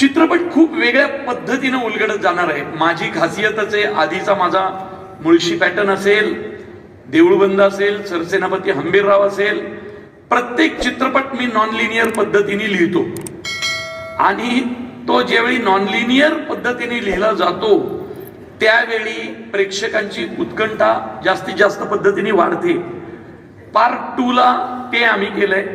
चित्रपट खूप वेगळ्या पद्धतीनं उलगडत जाणार आहे. माझी खासियतच आहे आधीचा माझा मुळशी पॅटर्न असेल देऊळबंद असेल सरसेनापती हंबीरराव असेल प्रत्येक चित्रपट मी नॉन लिनियर पद्धतीने लिहितो. आणि तो ज्यावेळी नॉन लिनियर पद्धतीने लिहिला जातो त्यावेळी प्रेक्षकांची उत्कंठा जास्तीत जास्त पद्धतीने वाढते. पार्ट टूला ते आम्ही केलंय.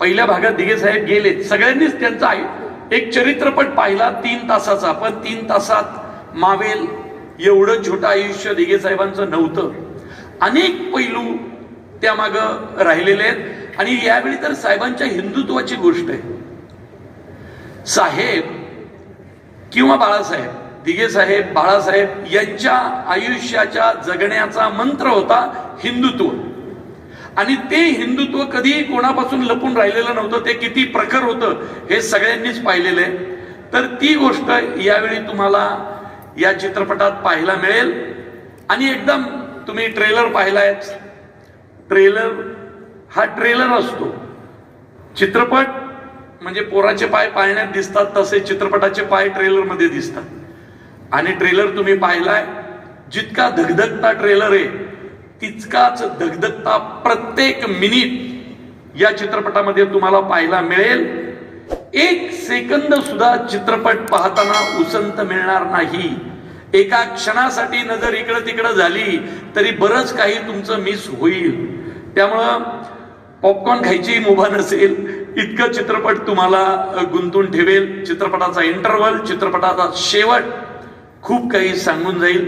पहिल्या भागात दिघे साहेब गेले सगळ्यांनीच त्यांचा आयु- एक चरित्रपट पाहिला तीन तासाचा पण तीन तासात मावेल एवढं छोटं आयुष्य दिघे साहेबांचं नव्हतं. अनेक पैलू त्यामाग राहिलेले आहेत. आणि यावेळी तर साहेबांच्या हिंदुत्वाची गोष्ट आहे. साहेब किंवा बाळासाहेब दिघे साहेब बाळासाहेब यांच्या आयुष्याच्या जगण्याचा मंत्र होता हिंदुत्व. आणि ते हिंदुत्व कधीही कोणापासून लपून राहिलेलं नव्हतं ते किती प्रखर होतं हे सगळ्यांनीच पाहिलेलं आहे. तर ती गोष्ट यावेळी तुम्हाला या चित्रपटात पाहायला मिळेल. आणि एकदम तुम्ही ट्रेलर पाहिलायच. ट्रेलर हा ट्रेलर असतो. चित्रपट म्हणजे पोराचे पाय पाळण्यात दिसतात तसे चित्रपटाचे पाय ट्रेलरमध्ये दिसतात. आणि ट्रेलर तुम्ही पाहिलाय जितका धगधगता ट्रेलर आहे तितकाच धगधगता प्रत्येक मिनिट या चित्रपटामध्ये तुम्हाला पाहायला मिळेल. एक सेकंद सुद्धा चित्रपट पाहताना उसंत मिळणार नाही. एका क्षणासाठी नजर इकडं तिकडं झाली तरी बरंच काही तुमचं मिस होईल. त्यामुळं पॉपकॉर्न खायची मुभा नसेल. इतकं चित्रपट तुम्हाला गुंतून ठेवेल. चित्रपटाचा इंटरवल चित्रपटाचा शेवट खूप काही सांगून जाईल.